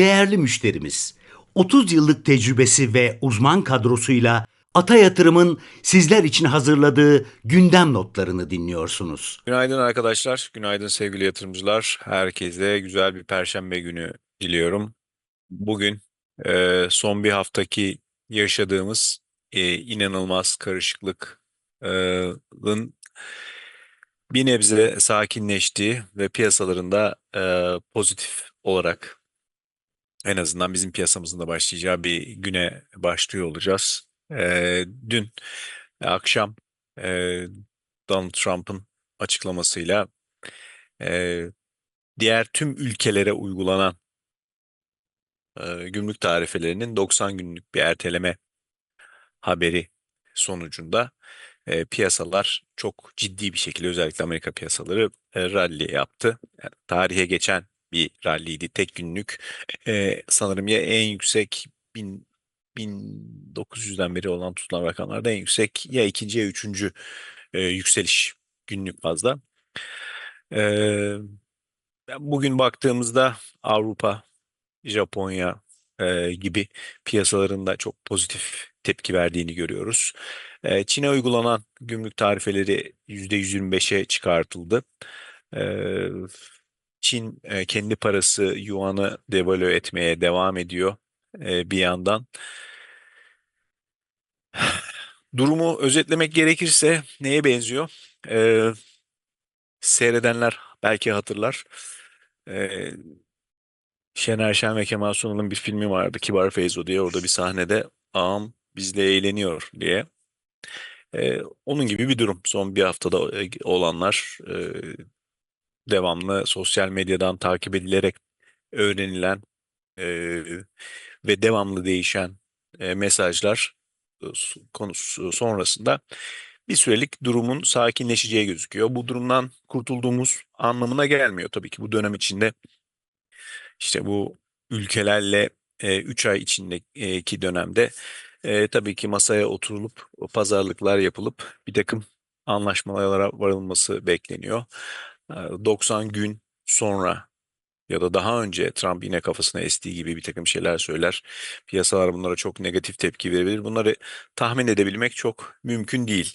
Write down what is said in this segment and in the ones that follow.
değerli müşterimiz. 30 yıllık tecrübesi ve uzman kadrosuyla Ata Yatırım'ın sizler için hazırladığı gündem notlarını dinliyorsunuz. Günaydın arkadaşlar, günaydın sevgili yatırımcılar. Herkese güzel bir perşembe günü diliyorum. Bugün e, son bir haftaki yaşadığımız e, inanılmaz karışıklıkın bir nebze sakinleştiği ve piyasalarında e, pozitif olarak en azından bizim piyasamızın da başlayacağı bir güne başlıyor olacağız. E, dün akşam e, Donald Trump'ın açıklamasıyla e, diğer tüm ülkelere uygulanan e, gümrük tarifelerinin 90 günlük bir erteleme haberi sonucunda e, piyasalar çok ciddi bir şekilde özellikle Amerika piyasaları e, rally yaptı. Yani tarihe geçen bir ralliydi. Tek günlük e, sanırım ya en yüksek bin, 1900'den beri olan tutulan rakamlarda en yüksek ya ikinci ya üçüncü e, yükseliş günlük bazda. E, bugün baktığımızda Avrupa, Japonya e, gibi piyasalarında çok pozitif tepki verdiğini görüyoruz. E, Çin'e uygulanan gümrük tarifeleri %125'e çıkartıldı. E, Çin e, kendi parası yuanı devalüe etmeye devam ediyor e, bir yandan. Durumu özetlemek gerekirse neye benziyor? Ee, seyredenler belki hatırlar. Ee, Şener Şen ve Kemal Sunal'ın bir filmi vardı Kibar Feyzo diye. Orada bir sahnede ağam bizle eğleniyor diye. Ee, onun gibi bir durum. Son bir haftada e, olanlar e, devamlı sosyal medyadan takip edilerek öğrenilen e, ve devamlı değişen e, mesajlar e, konusu sonrasında bir sürelik durumun sakinleşeceği gözüküyor. Bu durumdan kurtulduğumuz anlamına gelmiyor tabii ki bu dönem içinde. işte bu ülkelerle 3 ay içindeki dönemde e, tabii ki masaya oturulup pazarlıklar yapılıp bir takım anlaşmalara varılması bekleniyor. 90 gün sonra ya da daha önce Trump yine kafasına estiği gibi bir takım şeyler söyler. Piyasalar bunlara çok negatif tepki verebilir. Bunları tahmin edebilmek çok mümkün değil.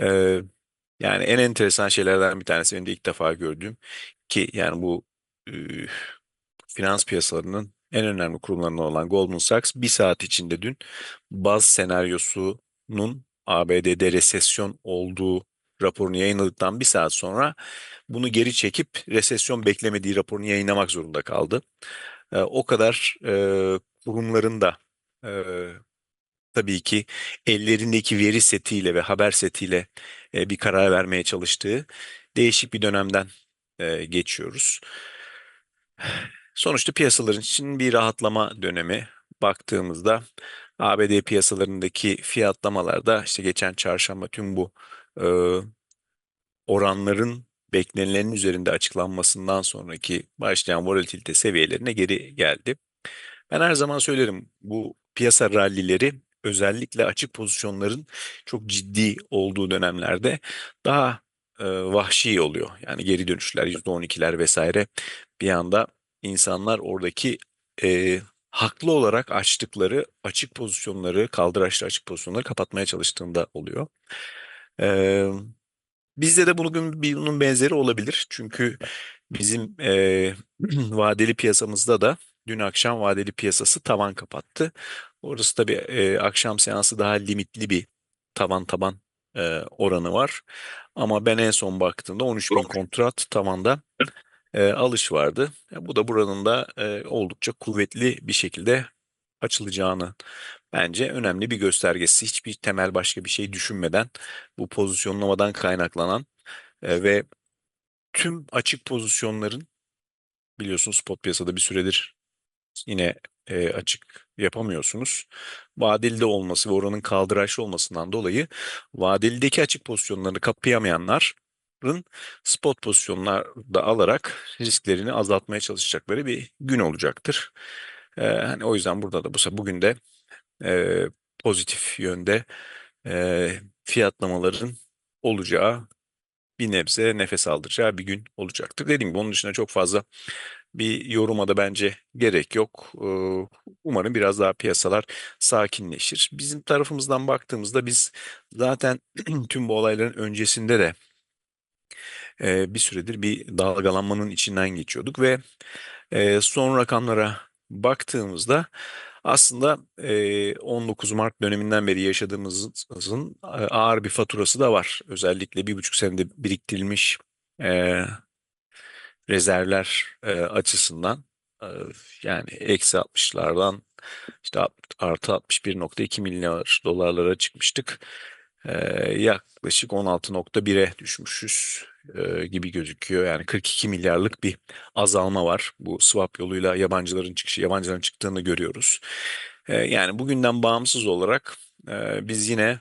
Ee, yani en enteresan şeylerden bir tanesi benim de ilk defa gördüğüm ki yani bu e, finans piyasalarının en önemli kurumlarından olan Goldman Sachs bir saat içinde dün baz senaryosunun ABD'de resesyon olduğu raporunu yayınladıktan bir saat sonra bunu geri çekip resesyon beklemediği raporunu yayınlamak zorunda kaldı. E, o kadar e, kurumların da e, tabii ki ellerindeki veri setiyle ve haber setiyle e, bir karar vermeye çalıştığı değişik bir dönemden e, geçiyoruz. Sonuçta piyasaların için bir rahatlama dönemi baktığımızda ABD piyasalarındaki fiyatlamalarda işte geçen çarşamba tüm bu e, oranların beklenilenin üzerinde açıklanmasından sonraki başlayan volatilite seviyelerine geri geldi. Ben her zaman söylerim bu piyasa rallileri özellikle açık pozisyonların çok ciddi olduğu dönemlerde daha e, vahşi oluyor. Yani geri dönüşler %12'ler vesaire bir anda insanlar oradaki e, haklı olarak açtıkları açık pozisyonları, kaldıraçlı açık pozisyonları kapatmaya çalıştığında oluyor. E, bizde de bugün bunun benzeri olabilir. Çünkü bizim e, vadeli piyasamızda da dün akşam vadeli piyasası tavan kapattı. Orası tabii e, akşam seansı daha limitli bir tavan taban e, oranı var. Ama ben en son baktığımda 13 bin kontrat tavanda e, alış vardı. E, bu da buranın da e, oldukça kuvvetli bir şekilde açılacağını bence önemli bir göstergesi. Hiçbir temel başka bir şey düşünmeden bu pozisyonlamadan kaynaklanan e, ve tüm açık pozisyonların biliyorsunuz spot piyasada bir süredir yine e, açık yapamıyorsunuz. Vadeli de olması ve oranın kaldıraçlı olmasından dolayı vadelideki açık pozisyonlarını kapayamayanların spot pozisyonlarda alarak risklerini azaltmaya çalışacakları bir gün olacaktır. E, hani o yüzden burada da bu bugün de e, pozitif yönde e, fiyatlamaların olacağı bir nebze nefes aldıracağı bir gün olacaktır. Dediğim gibi onun dışında çok fazla bir yoruma da bence gerek yok. Umarım biraz daha piyasalar sakinleşir. Bizim tarafımızdan baktığımızda biz zaten tüm bu olayların öncesinde de bir süredir bir dalgalanmanın içinden geçiyorduk ve son rakamlara baktığımızda aslında e, 19 Mart döneminden beri yaşadığımızın ağır bir faturası da var. Özellikle bir buçuk senede biriktirilmiş rezervler açısından yani eksi 60'lardan işte artı 61.2 milyar dolarlara çıkmıştık. Yaklaşık 16.1'e düşmüşüz gibi gözüküyor. Yani 42 milyarlık bir azalma var. Bu swap yoluyla yabancıların çıkışı, yabancıların çıktığını görüyoruz. Yani bugünden bağımsız olarak biz yine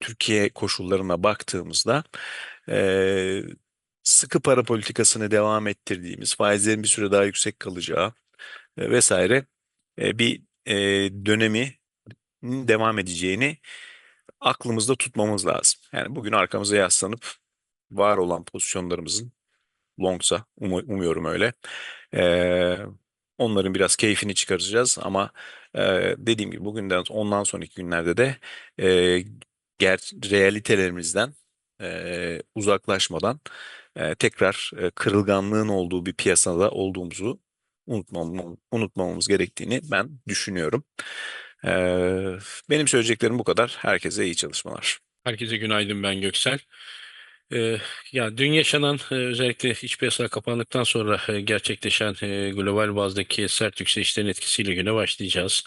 Türkiye koşullarına baktığımızda sıkı para politikasını devam ettirdiğimiz, faizlerin bir süre daha yüksek kalacağı vesaire bir dönemi devam edeceğini aklımızda tutmamız lazım. Yani bugün arkamıza yaslanıp var olan pozisyonlarımızın longsa umu- umuyorum öyle. e, onların biraz keyfini çıkaracağız ama e, dediğim gibi bugünden ondan sonraki günlerde de e, ger realitelerimizden e, uzaklaşmadan e, tekrar e, kırılganlığın olduğu bir piyasada olduğumuzu unutmam, unutmamamız gerektiğini ben düşünüyorum. Benim söyleyeceklerim bu kadar. Herkese iyi çalışmalar. Herkese günaydın ben Göksel. Ee, ya dün yaşanan özellikle iç piyasalar kapandıktan sonra gerçekleşen global bazdaki sert yükselişlerin etkisiyle güne başlayacağız.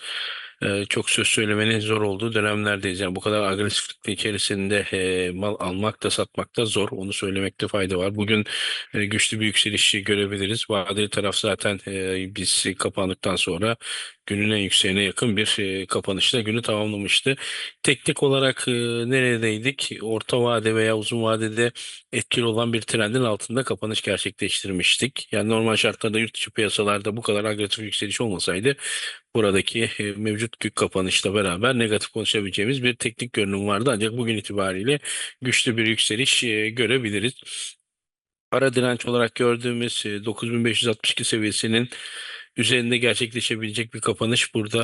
Ee, çok söz söylemenin zor olduğu dönemlerdeyiz. Yani bu kadar agresiflik içerisinde e, mal almak da satmak da zor. Onu söylemekte fayda var. Bugün e, güçlü bir yükselişi görebiliriz. Vadeli taraf zaten e, biz kapandıktan sonra günün en yükseğine yakın bir e, kapanışla günü tamamlamıştı. Teknik olarak neredeydik? Orta vade veya uzun vadede etkili olan bir trendin altında kapanış gerçekleştirmiştik. Yani normal şartlarda yurt dışı piyasalarda bu kadar agresif yükseliş olmasaydı buradaki e, mevcut gük kapanışla beraber negatif konuşabileceğimiz bir teknik görünüm vardı. Ancak bugün itibariyle güçlü bir yükseliş e, görebiliriz. Ara direnç olarak gördüğümüz e, 9562 seviyesinin üzerinde gerçekleşebilecek bir kapanış burada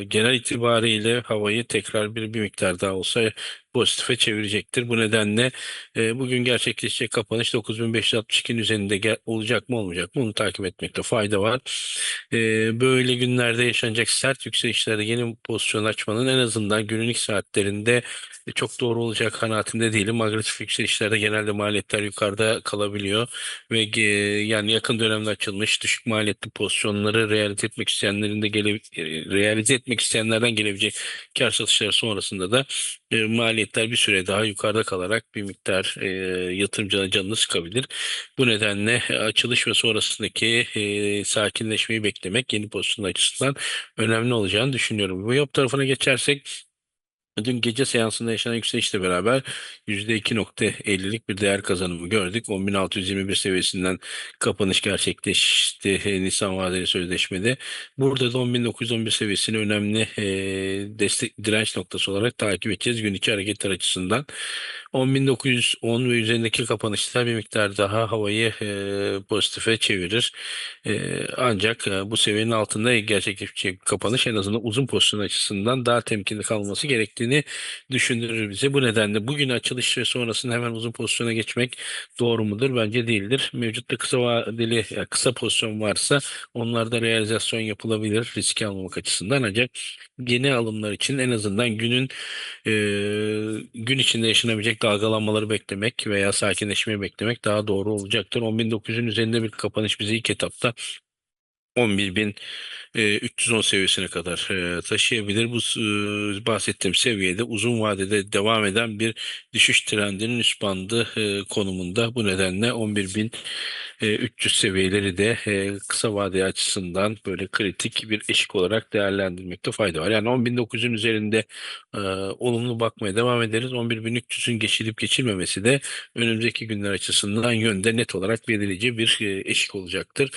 e, genel itibariyle havayı tekrar bir, bir miktar daha olsa pozitife çevirecektir. Bu nedenle e, bugün gerçekleşecek kapanış 9562'nin üzerinde olacak mı olmayacak mı onu takip etmekte fayda var. E, böyle günlerde yaşanacak sert yükselişlerde yeni pozisyon açmanın en azından günün ilk saatlerinde e, çok doğru olacak kanaatinde değilim. Agresif yükselişlerde genelde maliyetler yukarıda kalabiliyor ve e, yani yakın dönemde açılmış düşük maliyetli pozisyonları realize etmek isteyenlerin de gele, e, realize etmek isteyenlerden gelebilecek kar satışları sonrasında da e, maliyetler bir süre daha yukarıda kalarak bir miktar e, yatırımcının canını sıkabilir. Bu nedenle açılış ve sonrasındaki e, sakinleşmeyi beklemek yeni pozisyon açısından önemli olacağını düşünüyorum. Bu yap tarafına geçersek Dün gece seansında yaşanan yükselişle beraber %2.50'lik bir değer kazanımı gördük. 10.621 seviyesinden kapanış gerçekleşti e, Nisan vadeli sözleşmede. Burada da 10.911 seviyesini önemli e, destek direnç noktası olarak takip edeceğiz gün içi hareketler açısından. 10.910 ve üzerindeki kapanışlar bir miktar daha havayı e, pozitife çevirir. E, ancak e, bu seviyenin altında gerçekleşecek kapanış en azından uzun pozisyon açısından daha temkinli kalması gerektiğini düşündürür bize. Bu nedenle bugün açılış ve sonrasında hemen uzun pozisyona geçmek doğru mudur? Bence değildir. Mevcutta kısa vadeli yani kısa pozisyon varsa onlarda realizasyon yapılabilir riski almamak açısından ancak yeni alımlar için en azından günün e, gün içinde yaşanabilecek dalgalanmaları beklemek veya sakinleşmeyi beklemek daha doğru olacaktır. 10.900'ün üzerinde bir kapanış bizi ilk etapta 11.310 seviyesine kadar taşıyabilir. Bu bahsettiğim seviyede uzun vadede devam eden bir düşüş trendinin üst bandı konumunda. Bu nedenle 11.300 seviyeleri de kısa vade açısından böyle kritik bir eşik olarak değerlendirmekte fayda var. Yani 10.900'ün üzerinde olumlu bakmaya devam ederiz. 11.300'ün geçilip geçilmemesi de önümüzdeki günler açısından yönde net olarak belirleyici bir eşik olacaktır.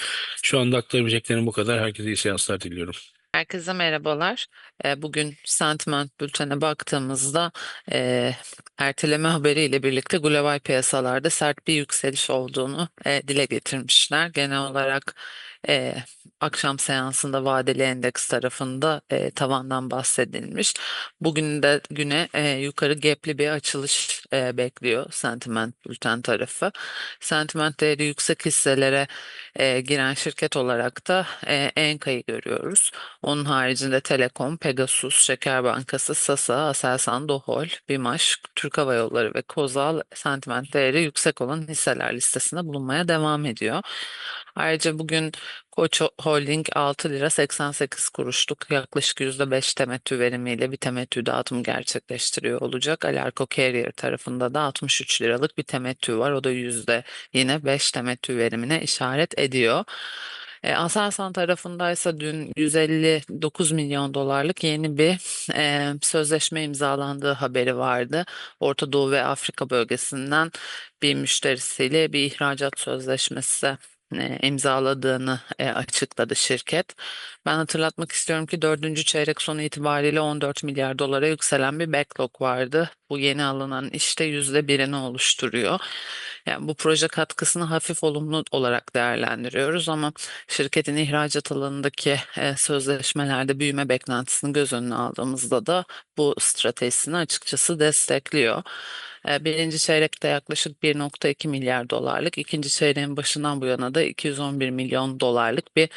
Şu anda aktarabileceklerim bu kadar. Herkese iyi seanslar diliyorum. Herkese merhabalar. Eee, Bugün sentiment bültene baktığımızda eee, erteleme haberiyle birlikte global piyasalarda sert bir yükseliş olduğunu eee, dile getirmişler. Genel olarak eee, akşam seansında vadeli endeks tarafında eee, tavandan bahsedilmiş. Bugün de güne eee, yukarı gapli bir açılış eee, bekliyor sentiment bülten tarafı. Sentiment değeri yüksek hisselere eee, giren şirket olarak da eee, Enka'yı görüyoruz. Onun haricinde Telekom, Pegasus, Şeker Bankası, Sasa, Aselsan, Dohol, Bimaş, Türk Hava Yolları ve Kozal sentiment değeri yüksek olan hisseler listesinde bulunmaya devam ediyor. Ayrıca bugün Koç Holding 6 lira 88 kuruşluk yaklaşık %5 temettü verimiyle bir temettü dağıtımı gerçekleştiriyor olacak. Alarko Carrier tarafında da 63 liralık bir temettü var. O da yüzde yine 5 temettü verimine işaret ediyor. E, Aselsan tarafındaysa dün 159 milyon dolarlık yeni bir e, sözleşme imzalandığı haberi vardı. Orta Doğu ve Afrika bölgesinden bir müşterisiyle bir ihracat sözleşmesi imzaladığını e, açıkladı şirket. Ben hatırlatmak istiyorum ki dördüncü çeyrek sonu itibariyle 14 milyar dolara yükselen bir backlog vardı. Bu yeni alınan işte yüzde birini oluşturuyor. Yani bu proje katkısını hafif olumlu olarak değerlendiriyoruz ama şirketin ihracat alanındaki e, sözleşmelerde büyüme beklentisini göz önüne aldığımızda da bu stratejisini açıkçası destekliyor. E, Birinci çeyrekte yaklaşık 1.2 milyar dolarlık, ikinci çeyreğin başından bu yana da 211 milyon dolarlık bir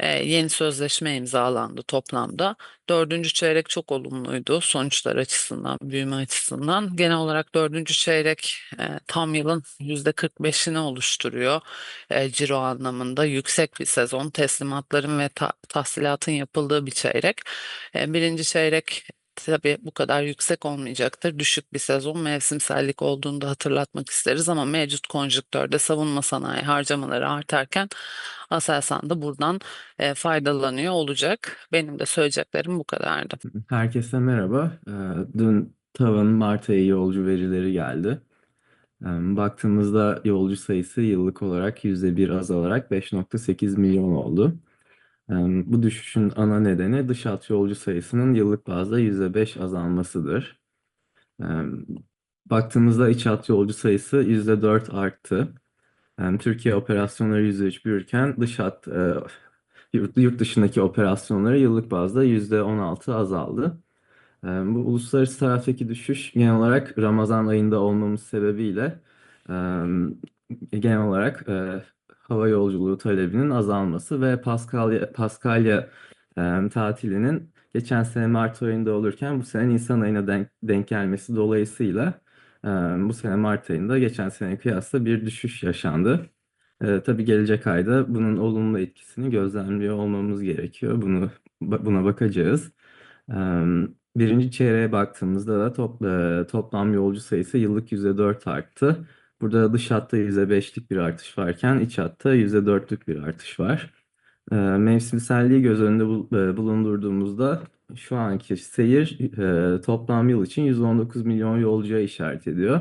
e, yeni sözleşme imzalandı toplamda. Dördüncü çeyrek çok olumluydu sonuçlar açısından, büyüme açısından. Genel olarak dördüncü çeyrek e, tam yılın %45'ini oluşturuyor. E, ciro anlamında yüksek bir sezon, teslimatların ve ta- tahsilatın yapıldığı bir çeyrek. E, birinci çeyrek tabii bu kadar yüksek olmayacaktır. Düşük bir sezon mevsimsellik olduğunu da hatırlatmak isteriz ama mevcut konjüktörde savunma sanayi harcamaları artarken Aselsan da buradan e, faydalanıyor olacak. Benim de söyleyeceklerim bu kadardı. Herkese merhaba. Ee, Dün TAV'ın Mart ayı yolcu verileri geldi. Ee, Baktığımızda yolcu sayısı yıllık olarak %1 azalarak 5.8 milyon oldu. Bu düşüşün ana nedeni dış hat yolcu sayısının yıllık bazda %5 azalmasıdır. Baktığımızda iç hat yolcu sayısı %4 arttı. Türkiye operasyonları %3 büyürken dış hat e, yurt, dışındaki operasyonları yıllık bazda %16 azaldı. Bu uluslararası taraftaki düşüş genel olarak Ramazan ayında olmamız sebebiyle genel olarak e, hava yolculuğu talebinin azalması ve Paskalya, Paskalya e, tatilinin geçen sene Mart ayında olurken bu sene Nisan ayına denk, denk gelmesi dolayısıyla e, bu sene Mart ayında geçen sene kıyasla bir düşüş yaşandı. E, tabii gelecek ayda bunun olumlu etkisini gözlemliyor olmamız gerekiyor. Bunu buna bakacağız. E, Birinci çeyreğe baktığımızda da top, e, toplam yolcu sayısı yıllık %4 arttı. Burada dış hatta %5'lik bir artış varken iç hatta %4'lük bir artış var. E, Mevsimselliği göz önünde e, bulundurduğumuzda şu anki seyir e, toplam yıl için 119 milyon yolcuya işaret ediyor.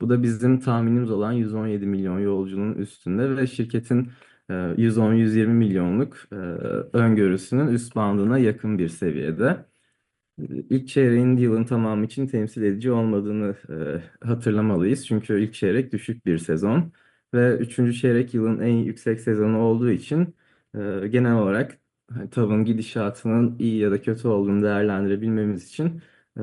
Bu da bizim tahminimiz olan 117 milyon yolcunun üstünde ve şirketin e, 110-120 milyonluk e, öngörüsünün üst bandına yakın bir seviyede. İlk çeyreğin yılın tamamı için temsil edici olmadığını e, hatırlamalıyız. Çünkü ilk çeyrek düşük bir sezon ve üçüncü çeyrek yılın en yüksek sezonu olduğu için e, genel olarak hani, TAV'ın gidişatının iyi ya da kötü olduğunu değerlendirebilmemiz için e,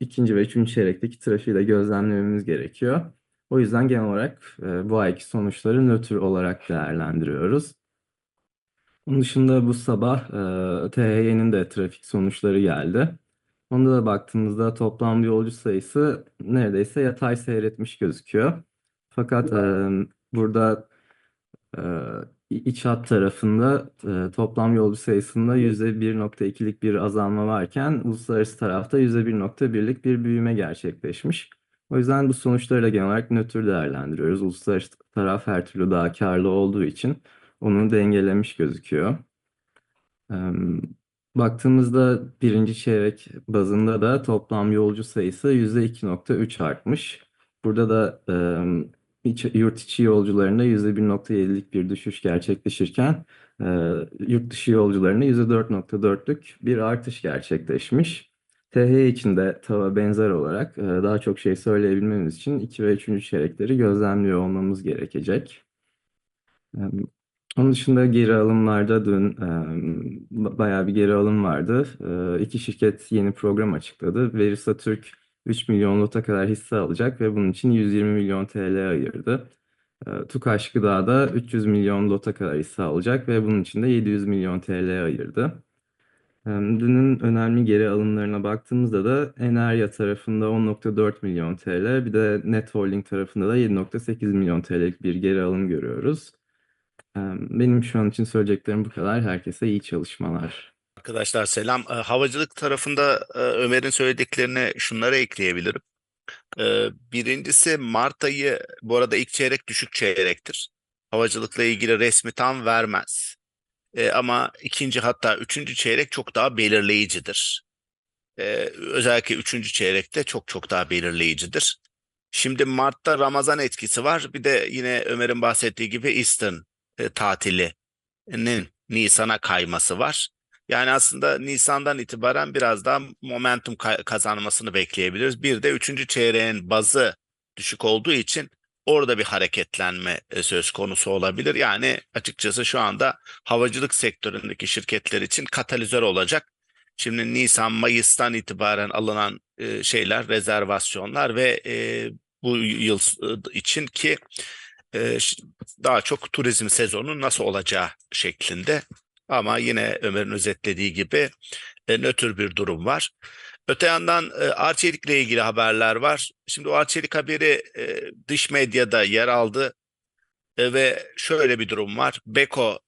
ikinci ve üçüncü çeyrekteki trafiği de gözlemlememiz gerekiyor. O yüzden genel olarak e, bu ayki sonuçları nötr olarak değerlendiriyoruz. Onun dışında bu sabah e, THY'nin de trafik sonuçları geldi. Onda da baktığımızda toplam yolcu sayısı neredeyse yatay seyretmiş gözüküyor. Fakat e, burada e, iç hat tarafında e, toplam yolcu sayısında %1.2'lik bir azalma varken uluslararası tarafta %1.1'lik bir büyüme gerçekleşmiş. O yüzden bu sonuçları da genel olarak nötr değerlendiriyoruz. Uluslararası taraf her türlü daha karlı olduğu için onu dengelemiş gözüküyor. Baktığımızda birinci çeyrek bazında da toplam yolcu sayısı %2.3 artmış. Burada da yurt içi yolcularında %1.7'lik bir düşüş gerçekleşirken yurt dışı yolcularında %4.4'lük bir artış gerçekleşmiş. TH için de tava benzer olarak daha çok şey söyleyebilmemiz için 2 ve 3. çeyrekleri gözlemliyor olmamız gerekecek. Onun dışında geri alımlarda dün e, ba- bayağı bir geri alım vardı. E, iki şirket yeni program açıkladı. Verisa Türk 3 milyon lota kadar hisse alacak ve bunun için 120 milyon TL ayırdı. E, Tukaş Gıda da 300 milyon lota kadar hisse alacak ve bunun için de 700 milyon TL ayırdı. Dünün önemli geri alımlarına baktığımızda da Enerya tarafında 10.4 milyon TL, bir de Net Holding tarafında da 7.8 milyon TL'lik bir geri alım görüyoruz. Benim şu an için söyleyeceklerim bu kadar. Herkese iyi çalışmalar. Arkadaşlar selam. Havacılık tarafında Ömer'in söylediklerine şunları ekleyebilirim. Birincisi Mart ayı bu arada ilk çeyrek düşük çeyrektir. Havacılıkla ilgili resmi tam vermez. Ama ikinci hatta üçüncü çeyrek çok daha belirleyicidir. Özellikle üçüncü çeyrekte çok çok daha belirleyicidir. Şimdi Mart'ta Ramazan etkisi var. Bir de yine Ömer'in bahsettiği gibi Eastern e, tatilinin Nisan'a kayması var. Yani aslında Nisan'dan itibaren biraz daha momentum ka- kazanmasını bekleyebiliriz. Bir de üçüncü çeyreğin bazı düşük olduğu için orada bir hareketlenme e, söz konusu olabilir. Yani açıkçası şu anda havacılık sektöründeki şirketler için katalizör olacak. Şimdi Nisan, Mayıs'tan itibaren alınan e, şeyler, rezervasyonlar ve e, bu yıl için ki daha çok turizm sezonu nasıl olacağı şeklinde ama yine Ömer'in özetlediği gibi e, nötr bir durum var. Öte yandan e, Arçelik'le ilgili haberler var. Şimdi o Arçelik haberi e, dış medyada yer aldı E, ve şöyle bir durum var. Beko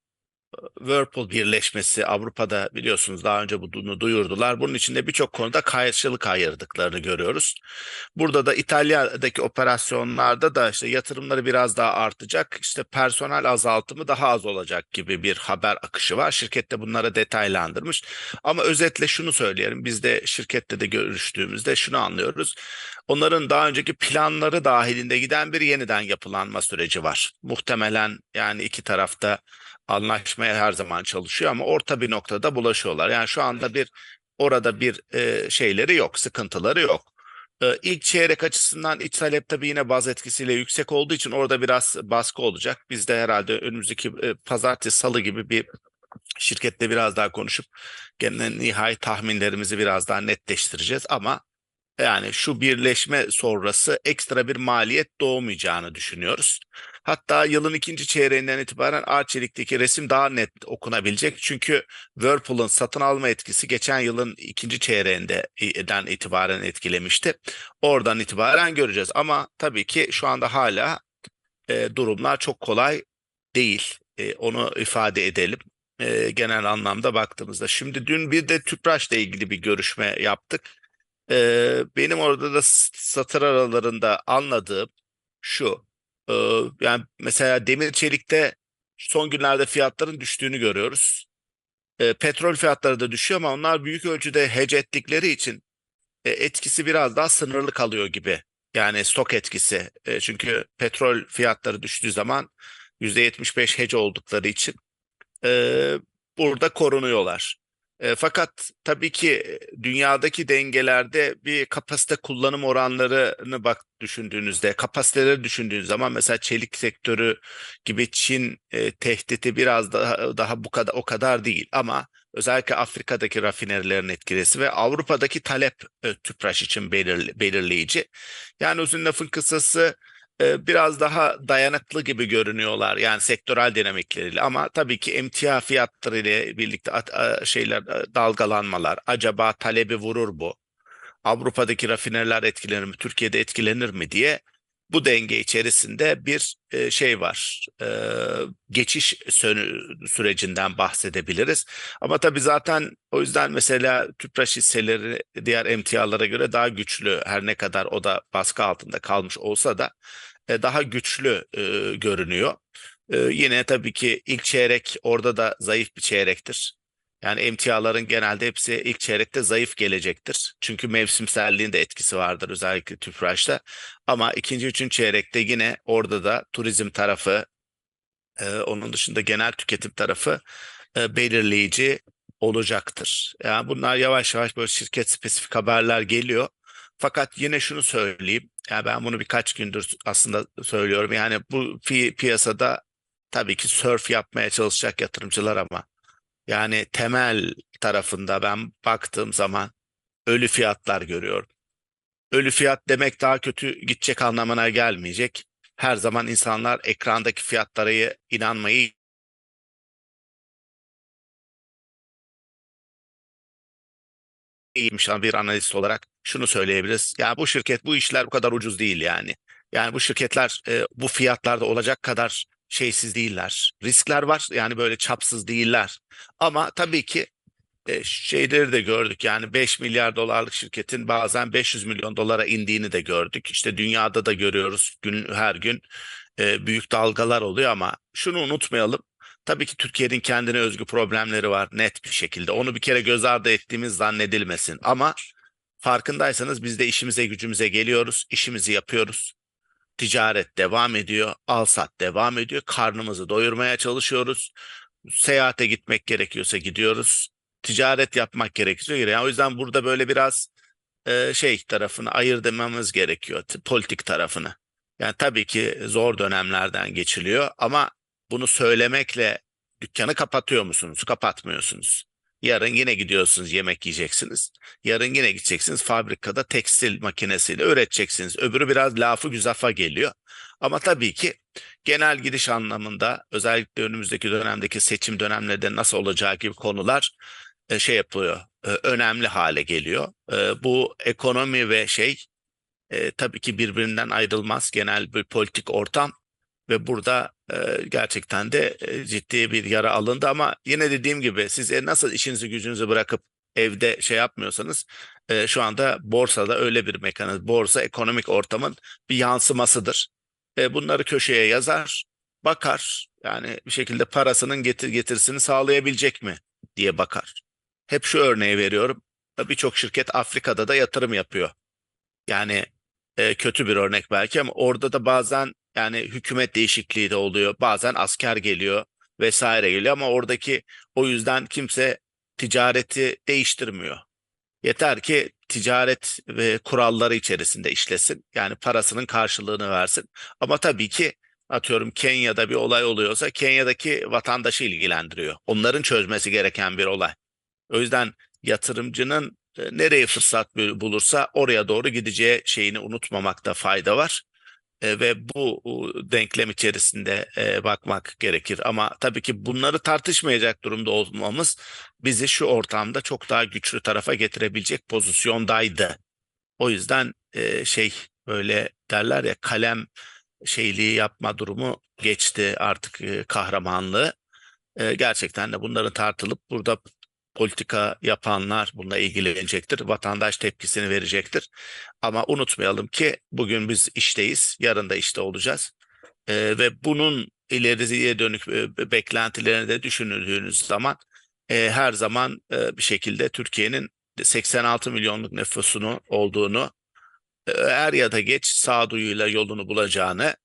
Whirlpool birleşmesi Avrupa'da biliyorsunuz daha önce bunu duyurdular. Bunun içinde birçok konuda karşılık ayırdıklarını görüyoruz. Burada da İtalya'daki operasyonlarda da işte yatırımları biraz daha artacak, işte personel azaltımı daha az olacak gibi bir haber akışı var. Şirket de bunlara detaylandırmış. Ama özetle şunu söyleyelim. Biz de şirkette de görüştüğümüzde şunu anlıyoruz. Onların daha önceki planları dahilinde giden bir yeniden yapılanma süreci var. Muhtemelen yani iki tarafta anlaşmaya her zaman çalışıyor ama orta bir noktada bulaşıyorlar. Yani şu anda bir orada bir e, şeyleri yok, sıkıntıları yok. E, ilk çeyrek açısından iç talep tabii yine baz etkisiyle yüksek olduğu için orada biraz baskı olacak. Biz de herhalde önümüzdeki e, pazartesi, salı gibi bir şirkette biraz daha konuşup gene nihai tahminlerimizi biraz daha netleştireceğiz ama yani şu birleşme sonrası ekstra bir maliyet doğmayacağını düşünüyoruz. Hatta yılın ikinci çeyreğinden itibaren Arçelik'teki resim daha net okunabilecek. Çünkü Whirlpool'un satın alma etkisi geçen yılın ikinci çeyreğinden itibaren etkilemişti. Oradan itibaren göreceğiz. Ama tabii ki şu anda hala e, durumlar çok kolay değil. E, onu ifade edelim. E, genel anlamda baktığımızda. Şimdi dün bir de Tüpraş'la ilgili bir görüşme yaptık. Ee, benim orada da satır aralarında anladığım şu. Ee, yani mesela demir çelikte son günlerde fiyatların düştüğünü görüyoruz. Ee, petrol fiyatları da düşüyor ama onlar büyük ölçüde hedge ettikleri için e, etkisi biraz daha sınırlı kalıyor gibi. Yani stok etkisi. E, çünkü petrol fiyatları düştüğü zaman %75 hedge oldukları için e, burada korunuyorlar. E, fakat tabii ki e, dünyadaki dengelerde bir kapasite kullanım oranlarını bak düşündüğünüzde, kapasiteleri düşündüğünüz zaman mesela çelik sektörü gibi Çin e, tehdidi biraz daha daha bu kadar o kadar değil ama özellikle Afrika'daki rafinerilerin etkilesi ve Avrupa'daki talep e, tüpraş için belir- belirleyici. Yani uzun lafın kısası biraz daha dayanıklı gibi görünüyorlar yani sektörel dinamikleriyle. Ama tabii ki emtia fiyatları ile birlikte şeyler e, dalgalanmalar. Acaba talebi vurur bu? Avrupa'daki rafineriler etkilenir mi? Türkiye'de etkilenir mi diye bu denge içerisinde bir e, şey var e, geçiş sürecinden bahsedebiliriz ama tabii zaten o yüzden mesela Tüpraş hisseleri diğer emtialara göre daha güçlü her ne kadar o da baskı altında kalmış olsa da e, daha güçlü görünüyor. Yine tabii ki ilk çeyrek orada da zayıf bir çeyrektir. Yani emtiaların genelde hepsi ilk çeyrekte zayıf gelecektir. Çünkü mevsimselliğin de etkisi vardır özellikle tüpraşta. Ama ikinci, üçüncü çeyrekte yine orada da turizm tarafı, e, onun dışında genel tüketim tarafı e, belirleyici olacaktır. Yani bunlar yavaş yavaş böyle şirket spesifik haberler geliyor. Fakat yine şunu söyleyeyim. Yani ben bunu birkaç gündür aslında söylüyorum. Yani bu pi- piyasada tabii ki surf yapmaya çalışacak yatırımcılar ama yani temel tarafında ben baktığım zaman ölü fiyatlar görüyorum. Ölü fiyat demek daha kötü gidecek anlamına gelmeyecek. Her zaman insanlar ekrandaki fiyatlara inanmayı iyiymiş bir analist olarak şunu söyleyebiliriz. Ya bu şirket bu işler bu kadar ucuz değil yani. Yani bu şirketler e, bu fiyatlarda olacak kadar şeysiz değiller. Riskler var yani böyle çapsız değiller. Ama tabii ki e, şeyleri de gördük yani 5 milyar dolarlık şirketin bazen 500 milyon dolara indiğini de gördük. İşte dünyada da görüyoruz gün her gün e, büyük dalgalar oluyor ama şunu unutmayalım. Tabii ki Türkiye'nin kendine özgü problemleri var net bir şekilde. Onu bir kere göz ardı ettiğimiz zannedilmesin. Ama farkındaysanız biz de işimize gücümüze geliyoruz, işimizi yapıyoruz. Ticaret devam ediyor, alsat devam ediyor. Karnımızı doyurmaya çalışıyoruz. Seyahate gitmek gerekiyorsa gidiyoruz. Ticaret yapmak gerekiyorsa giriyor. Yani o yüzden burada böyle biraz e, şey tarafını ayırdırmamız gerekiyor. t- Politik tarafını. Yani tabii ki zor dönemlerden geçiliyor ama bunu söylemekle dükkanı kapatıyor musunuz? Kapatmıyorsunuz. Yarın yine gidiyorsunuz yemek yiyeceksiniz. Yarın yine gideceksiniz fabrikada tekstil makinesiyle üreteceksiniz. Öbürü biraz lafı güzafa geliyor. Ama tabii ki genel gidiş anlamında özellikle önümüzdeki dönemdeki seçim dönemlerinde nasıl olacağı gibi konular e, şey yapılıyor. e, Önemli hale geliyor. E, Bu ekonomi ve şey tabii ki birbirinden ayrılmaz genel bir politik ortam ve burada e, gerçekten de e, ciddi bir yara alındı ama yine dediğim gibi siz e, nasıl işinizi gücünüzü bırakıp evde şey yapmıyorsanız e, şu anda borsada öyle bir mekanizma borsa ekonomik ortamın bir yansımasıdır. E, bunları köşeye yazar, bakar yani bir şekilde parasının getir getirisini sağlayabilecek mi diye bakar. Hep şu örneği veriyorum. Birçok şirket Afrika'da da yatırım yapıyor. Yani e, kötü bir örnek belki ama orada da bazen yani hükümet değişikliği de oluyor. Bazen asker geliyor vesaire geliyor ama oradaki o yüzden kimse ticareti değiştirmiyor. Yeter ki ticaret ve kuralları içerisinde işlesin. Yani parasının karşılığını versin. Ama tabii ki atıyorum Kenya'da bir olay oluyorsa Kenya'daki vatandaşı ilgilendiriyor. Onların çözmesi gereken bir olay. O yüzden yatırımcının e, nereye fırsat bu- bulursa oraya doğru gideceği şeyini unutmamakta fayda var. E, ve bu denklem içerisinde e, bakmak gerekir. Ama tabii ki bunları tartışmayacak durumda olmamız bizi şu ortamda çok daha güçlü tarafa getirebilecek pozisyondaydı. O yüzden e, şey böyle derler ya kalem şeyliği yapma durumu geçti artık e, kahramanlığı. Gerçekten de bunların tartılıp burada politika yapanlar bununla ilgilenecektir. Vatandaş tepkisini verecektir. Ama unutmayalım ki bugün biz işteyiz, yarın da işte olacağız. Ee, ve bunun ileriye dönük e, beklentilerini de düşünüldüğünüz zaman e, her zaman e, bir şekilde Türkiye'nin 86 milyonluk nüfusunu olduğunu, e, er ya da geç sağduyuyla yolunu bulacağını,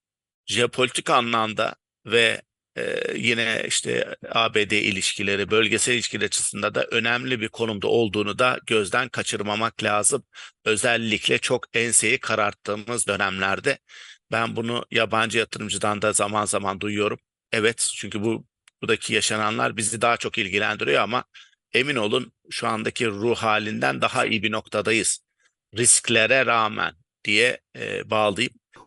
jeopolitik anlamda ve yine işte ABD ilişkileri, bölgesel ilişkiler açısından da önemli bir konumda olduğunu da gözden kaçırmamak lazım. Özellikle çok enseyi kararttığımız dönemlerde ben bunu yabancı yatırımcıdan da zaman zaman duyuyorum. Evet çünkü bu buradaki yaşananlar bizi daha çok ilgilendiriyor ama emin olun şu andaki ruh halinden daha iyi bir noktadayız. Risklere rağmen diye e, bağlayıp